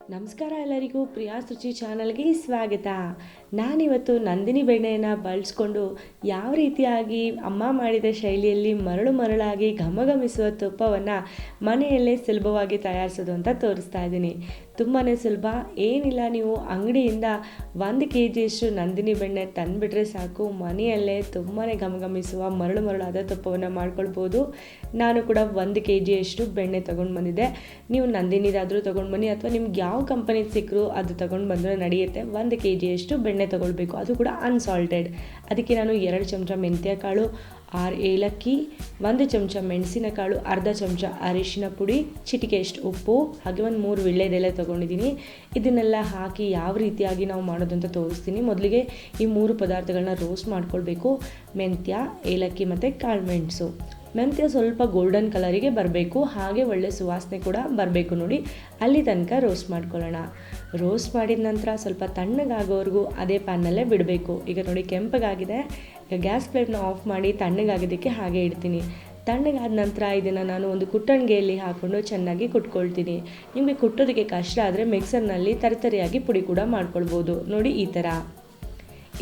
ನಮಸ್ಕಾರ ಎಲ್ಲರಿಗೂ, ಪ್ರಿಯಾ ರುಚಿ ಚಾನಲ್ಗೆ ಸ್ವಾಗತ. ನಾನಿವತ್ತು ನಂದಿನಿ ಬೆಣ್ಣೆಯನ್ನು ಬಳಸ್ಕೊಂಡು ಯಾವ ರೀತಿಯಾಗಿ ಅಮ್ಮ ಮಾಡಿದ ಶೈಲಿಯಲ್ಲಿ ಮರಳು ಮರಳಾಗಿ ಘಮಘಮಿಸುವ ತುಪ್ಪವನ್ನು ಮನೆಯಲ್ಲೇ ಸುಲಭವಾಗಿ ತಯಾರಿಸೋದು ಅಂತ ತೋರಿಸ್ತಾ ಇದ್ದೀನಿ. ತುಂಬಾ ಸುಲಭ. ಏನಿಲ್ಲ, ನೀವು ಅಂಗಡಿಯಿಂದ ಒಂದು ಕೆ ಜಿಯಷ್ಟು ನಂದಿನಿ ಬೆಣ್ಣೆ ತಂದುಬಿಟ್ರೆ ಸಾಕು. ಮನೆಯಲ್ಲೇ ತುಂಬಾ ಗಮಗಮಿಸುವ ಮರಳು ಮರಳಾದ ತುಪ್ಪವನ್ನು ಮಾಡ್ಕೊಳ್ಬೋದು. ನಾನು ಕೂಡ ಒಂದು ಕೆ ಜಿಯಷ್ಟು ಬೆಣ್ಣೆ ತೊಗೊಂಡು ಬಂದಿದ್ದೆ. ನೀವು ನಂದಿನಿದಾದರೂ ತೊಗೊಂಡು ಬನ್ನಿ, ಅಥವಾ ನಿಮ್ಗೆ ಯಾವ ಕಂಪನಿ ಸಿಕ್ಕರೂ ಅದು ತೊಗೊಂಡು ಬಂದರೆ ನಡೆಯುತ್ತೆ. ಒಂದು ಕೆ ಜಿಯಷ್ಟು ಬೆಣ್ಣೆ ತೊಗೊಳ್ಬೇಕು. ಅದು ಕೂಡ ಅನ್ಸಾಲ್ಟೆಡ್ ಅದಕ್ಕೆ ನಾನು ಎರಡು ಚಮಚ ಮೆಂತ್ಯ ಕಾಳು ಆರು ಏಲಕ್ಕಿ, ಒಂದು ಚಮಚ ಮೆಣಸಿನಕಾಳು, ಅರ್ಧ ಚಮಚ ಅರಿಶಿನ ಪುಡಿ ಚಿಟಿಕೆಯಷ್ಟು ಉಪ್ಪು, ಹಾಗೆ ಒಂದು ಮೂರು ವಿಳ್ಳೆದೆಲೆ ತೊಗೊಂಡಿದ್ದೀನಿ. ಇದನ್ನೆಲ್ಲ ಹಾಕಿ ಯಾವ ರೀತಿಯಾಗಿ ನಾವು ಮಾಡೋದು ಅಂತ ತೋರಿಸ್ತೀನಿ. ಮೊದಲಿಗೆ ಈ ಮೂರು ಪದಾರ್ಥಗಳನ್ನ ರೋಸ್ಟ್ ಮಾಡ್ಕೊಳ್ಬೇಕು. ಮೆಂತ್ಯ, ಏಲಕ್ಕಿ ಮತ್ತು ಕಾಳು ಮೆಣಸು. ಮೆಂತ್ಯ ಸ್ವಲ್ಪ ಗೋಲ್ಡನ್ ಕಲರಿಗೆ ಬರಬೇಕು. ಹಾಗೆ ಒಳ್ಳೆ ಸುವಾಸನೆ ಕೂಡ ಬರಬೇಕು ನೋಡಿ. ಅಲ್ಲಿ ತನಕ ರೋಸ್ಟ್ ಮಾಡ್ಕೊಳ್ಳೋಣ. ರೋಸ್ಟ್ ಮಾಡಿದ ನಂತರ ಸ್ವಲ್ಪ ತಣ್ಣಗಾಗೋವರೆಗೂ ಅದೇ ಪ್ಯಾನ್ನಲ್ಲೇ ಬಿಡಬೇಕು. ಈಗ ನೋಡಿ ಕೆಂಪಗಾಗಿದೆ ಈಗ ಗ್ಯಾಸ್ ಫ್ಲೇಮ್ನ ಆಫ್ ಮಾಡಿ ತಣ್ಣಗಾಗೋದಕ್ಕೆ ಹಾಗೆ ಇಡ್ತೀನಿ. ತಣ್ಣಗಾದ ನಂತರ ಇದನ್ನು ನಾನು ಒಂದು ಕುಟ್ಟಣಿಗೆಯಲ್ಲಿ ಹಾಕ್ಕೊಂಡು ಚೆನ್ನಾಗಿ ಕುಟ್ಕೊಳ್ತೀನಿ. ನಿಮಗೆ ಕುಟ್ಟೋದಕ್ಕೆ ಕಷ್ಟ ಆದರೆ ಮಿಕ್ಸರ್ನಲ್ಲಿ ತರಿತರಿಯಾಗಿ ಪುಡಿ ಕೂಡ ಮಾಡ್ಕೊಳ್ಬೋದು. ನೋಡಿ ಈ ಥರ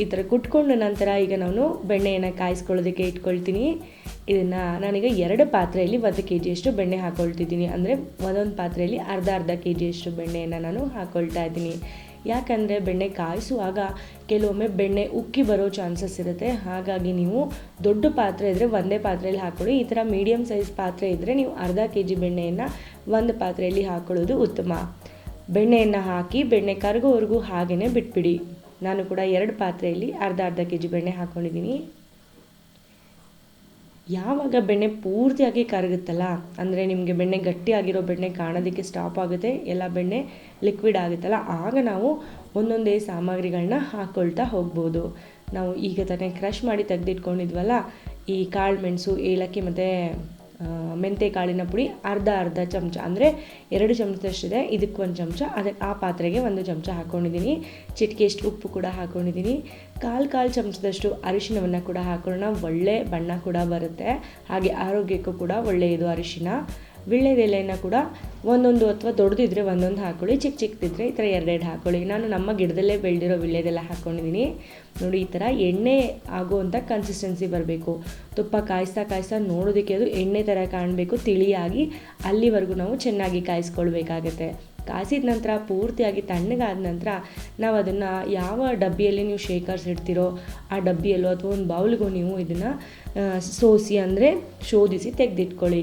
ಈ ಥರ ಕುಟ್ಕೊಂಡ ನಂತರ ಈಗ ನಾನು ಬೆಣ್ಣೆಯನ್ನು ಕಾಯಿಸ್ಕೊಳ್ಳೋದಕ್ಕೆ ಇಟ್ಕೊಳ್ತೀನಿ. ಇದನ್ನು ನಾನೀಗ ಎರಡು ಪಾತ್ರೆಯಲ್ಲಿ ಒಂದು ಕೆ ಜಿಯಷ್ಟು ಬೆಣ್ಣೆ ಹಾಕ್ಕೊಳ್ತಿದ್ದೀನಿ ಅಂದರೆ ಒಂದೊಂದು ಪಾತ್ರೆಯಲ್ಲಿ ಅರ್ಧ ಅರ್ಧ ಕೆ ಜಿಯಷ್ಟು ಬೆಣ್ಣೆಯನ್ನು ನಾನು ಹಾಕ್ಕೊಳ್ತಾ ಇದ್ದೀನಿ. ಯಾಕಂದರೆ ಬೆಣ್ಣೆ ಕಾಯಿಸುವಾಗ ಕೆಲವೊಮ್ಮೆ ಬೆಣ್ಣೆ ಉಕ್ಕಿ ಬರೋ ಚಾನ್ಸಸ್ ಇರುತ್ತೆ. ಹಾಗಾಗಿ ನೀವು ದೊಡ್ಡ ಪಾತ್ರೆ ಇದ್ದರೆ ಒಂದೇ ಪಾತ್ರೆಯಲ್ಲಿ ಹಾಕ್ಕೊಳ್ಳಿ ಈ ಥರ ಮೀಡಿಯಮ್ ಸೈಜ್ ಪಾತ್ರೆ ಇದ್ದರೆ ನೀವು ಅರ್ಧ ಕೆ ಜಿ ಬೆಣ್ಣೆಯನ್ನು ಒಂದು ಪಾತ್ರೆಯಲ್ಲಿ ಹಾಕ್ಕೊಳ್ಳೋದು ಉತ್ತಮ. ಬೆಣ್ಣೆಯನ್ನು ಹಾಕಿ ಬೆಣ್ಣೆ ಕರಗೋವರೆಗೂ ಹಾಗೆಯೇ ಬಿಟ್ಬಿಡಿ. ನಾನು ಕೂಡ ಎರಡು ಪಾತ್ರೆಯಲ್ಲಿ ಅರ್ಧ ಅರ್ಧ ಕೆ ಜಿ ಬೆಣ್ಣೆ ಹಾಕ್ಕೊಂಡಿದ್ದೀನಿ ಯಾವಾಗ ಬೆಣ್ಣೆ ಪೂರ್ತಿಯಾಗಿ ಕರಗುತ್ತಲ್ಲ, ಅಂದರೆ ನಿಮಗೆ ಬೆಣ್ಣೆ ಗಟ್ಟಿಯಾಗಿರೋ ಬೆಣ್ಣೆ ಕಾಣೋದಕ್ಕೆ ಸ್ಟಾಪ್ ಆಗುತ್ತೆ, ಎಲ್ಲ ಬೆಣ್ಣೆ ಲಿಕ್ವಿಡ್ ಆಗುತ್ತಲ್ಲ, ಆಗ ನಾವು ಒಂದೊಂದೇ ಸಾಮಗ್ರಿಗಳನ್ನ ಹಾಕ್ಕೊಳ್ತಾ ಹೋಗ್ಬೋದು. ನಾವು ಈಗ ತಾನೇ ಕ್ರಷ್ ಮಾಡಿ ತೆಗೆದಿಟ್ಕೊಂಡಿದ್ವಲ್ಲ, ಈ ಕಾಳು ಮೆಣಸು, ಏಲಕ್ಕಿ ಮತ್ತು ಮೆಂತೆ ಕಾಳಿನ ಪುಡಿ ಅರ್ಧ ಅರ್ಧ ಚಮಚ, ಅಂದರೆ ಎರಡು ಚಮಚದಷ್ಟಿದೆ ಇದಕ್ಕೆ ಒಂದು ಚಮಚ ಅದಕ್ಕೆ ಆ ಪಾತ್ರೆಗೆ ಒಂದು ಚಮಚ ಹಾಕ್ಕೊಂಡಿದ್ದೀನಿ ಚಿಟಿಕೆಯಷ್ಟು ಉಪ್ಪು ಕೂಡ ಹಾಕ್ಕೊಂಡಿದ್ದೀನಿ ಕಾಲು ಕಾಲು ಚಮಚದಷ್ಟು ಅರಿಶಿನವನ್ನು ಕೂಡ ಹಾಕೊಳ್ಳೋಣ. ಒಳ್ಳೆ ಬಣ್ಣ ಕೂಡ ಬರುತ್ತೆ. ಹಾಗೆ ಆರೋಗ್ಯಕ್ಕೂ ಕೂಡ ಒಳ್ಳೆಯದು ಅರಿಶಿನ ವಿಳ್ಳೆದೆಲೆಯನ್ನು ಕೂಡ ಒಂದೊಂದು ಅಥವಾ ದೊಡ್ಡದಿದ್ರೆ ಒಂದೊಂದು ಹಾಕ್ಕೊಳ್ಳಿ ಚಿಕ್ಕ ಚಿಕ್ಕದಿದ್ರೆ ಈ ಥರ ಎರಡೆರಡು ಹಾಕ್ಕೊಳ್ಳಿ ನಾನು ನಮ್ಮ ಗಿಡದಲ್ಲೇ ಬೆಳೆದಿರೋ ವಿಳ್ಳೆದೆಲೆ ಹಾಕ್ಕೊಂಡಿದ್ದೀನಿ ನೋಡಿ, ಈ ಥರ ಎಣ್ಣೆ ಆಗುವಂಥ ಕನ್ಸಿಸ್ಟೆನ್ಸಿ ಬರಬೇಕು. ತುಪ್ಪ ಕಾಯಿಸ್ತಾ ಕಾಯಿಸ್ತಾ ನೋಡೋದಕ್ಕೆ ಅದು ಎಣ್ಣೆ ಥರ ಕಾಣಬೇಕು, ತಿಳಿಯಾಗಿ ಅಲ್ಲಿವರೆಗೂ ನಾವು ಚೆನ್ನಾಗಿ ಕಾಯಿಸ್ಕೊಳ್ಬೇಕಾಗತ್ತೆ. ಕಾಯಿಸಿದ ನಂತರ, ಪೂರ್ತಿಯಾಗಿ ತಣ್ಣಗಾದ ನಂತರ ನಾವು ಅದನ್ನು ಯಾವ ಡಬ್ಬಿಯಲ್ಲಿ ನೀವು ಶೇಖರ್ಸ್ ಇಡ್ತೀರೋ, ಆ ಡಬ್ಬಿಯಲ್ಲೋ ಅಥವಾ ಒಂದು ಬೌಲ್ಗೂ ನೀವು ಇದನ್ನು ಸೋಸಿ ಅಂದರೆ ಶೋಧಿಸಿ ತೆಗೆದಿಟ್ಕೊಳ್ಳಿ.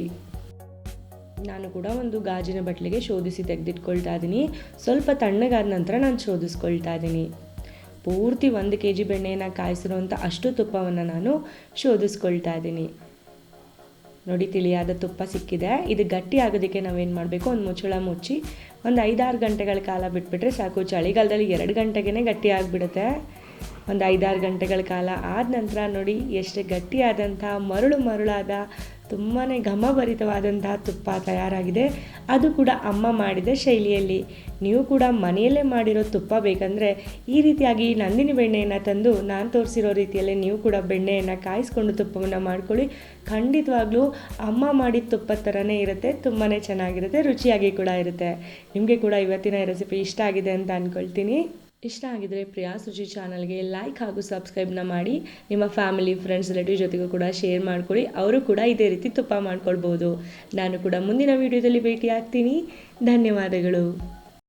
ನಾನು ಕೂಡ ಒಂದು ಗಾಜಿನ ಬಟ್ಲಿಗೆ ಶೋಧಿಸಿ ತೆಗೆದಿಟ್ಕೊಳ್ತಾ ಇದ್ದೀನಿ ಸ್ವಲ್ಪ ತಣ್ಣಗಾದ ನಂತರ ನಾನು ಶೋಧಿಸ್ಕೊಳ್ತಾ ಇದ್ದೀನಿ ಪೂರ್ತಿ ಒಂದು ಕೆ ಜಿ ಬೆಣ್ಣೆಯನ್ನು ಕಾಯಿಸಿರುವಂಥ ಅಷ್ಟು ತುಪ್ಪವನ್ನು ನಾನು ಶೋಧಿಸ್ಕೊಳ್ತಾ ಇದ್ದೀನಿ ನೋಡಿ, ತಿಳಿಯಾದ ತುಪ್ಪ ಸಿಕ್ಕಿದೆ. ಇದು ಗಟ್ಟಿ ಆಗೋದಕ್ಕೆ ನಾವೇನು ಮಾಡಬೇಕು? ಒಂದು ಮುಚ್ಚಳ ಮುಚ್ಚಿ ಒಂದು ಐದಾರು ಗಂಟೆಗಳ ಕಾಲ ಬಿಟ್ಬಿಟ್ರೆ ಸಾಕು. ಚಳಿಗಾಲದಲ್ಲಿ ಎರಡು ಗಂಟೆಗೇ ಗಟ್ಟಿ ಆಗಿಬಿಡುತ್ತೆ. ಒಂದು ಐದಾರು ಗಂಟೆಗಳ ಕಾಲ ಆದ ನಂತರ ನೋಡಿ ಎಷ್ಟು ಗಟ್ಟಿಯಾದಂಥ, ಮರಳು ಮರಳಾದ ತುಂಬಾ ಘಮಭರಿತವಾದಂತಹ ತುಪ್ಪ ತಯಾರಾಗಿದೆ. ಅದು ಕೂಡ ಅಮ್ಮ ಮಾಡಿದ ಶೈಲಿಯಲ್ಲಿ. ನೀವು ಕೂಡ ಮನೆಯಲ್ಲೇ ಮಾಡಿರೋ ತುಪ್ಪ ಬೇಕಂದರೆ ಈ ರೀತಿಯಾಗಿ ನಂದಿನಿ ಬೆಣ್ಣೆಯನ್ನು ತಂದು ನಾನು ತೋರಿಸಿರೋ ರೀತಿಯಲ್ಲೇ ನೀವು ಕೂಡ ಬೆಣ್ಣೆಯನ್ನು ಕಾಯಿಸ್ಕೊಂಡು ತುಪ್ಪವನ್ನು ಮಾಡ್ಕೊಳ್ಳಿ. ಖಂಡಿತವಾಗ್ಲೂ ಅಮ್ಮ ಮಾಡಿದ ತುಪ್ಪದ ಥರನೇ ಇರುತ್ತೆ ತುಂಬಾ ಚೆನ್ನಾಗಿರುತ್ತೆ, ರುಚಿಯಾಗಿ ಕೂಡ ಇರುತ್ತೆ. ನಿಮಗೆ ಕೂಡ ಇವತ್ತಿನ ರೆಸಿಪಿ ಇಷ್ಟ ಆಗಿದೆ ಅಂತ ಅಂದ್ಕೊಳ್ತೀನಿ ಇಷ್ಟ ಆಗಿದರೆ ಪ್ರಿಯಾ ಸುಜಿ ಚಾನಲ್ಗೆ ಲೈಕ್ ಹಾಗೂ ಸಬ್ಸ್ಕ್ರೈಬ್ನ ಮಾಡಿ. ನಿಮ್ಮ ಫ್ಯಾಮಿಲಿ ಫ್ರೆಂಡ್ಸ್ ರಿಲೇಟಿವ್ ಜೊತೆಗೂ ಕೂಡ ಶೇರ್ ಮಾಡ್ಕೊಳ್ಳಿ ಅವರು ಕೂಡ ಇದೇ ರೀತಿ ತುಪ್ಪ ಮಾಡ್ಕೊಳ್ಬೋದು. ನಾನು ಕೂಡ ಮುಂದಿನ ವೀಡಿಯೋದಲ್ಲಿ ಭೇಟಿ ಆಗ್ತೀನಿ ಧನ್ಯವಾದಗಳು.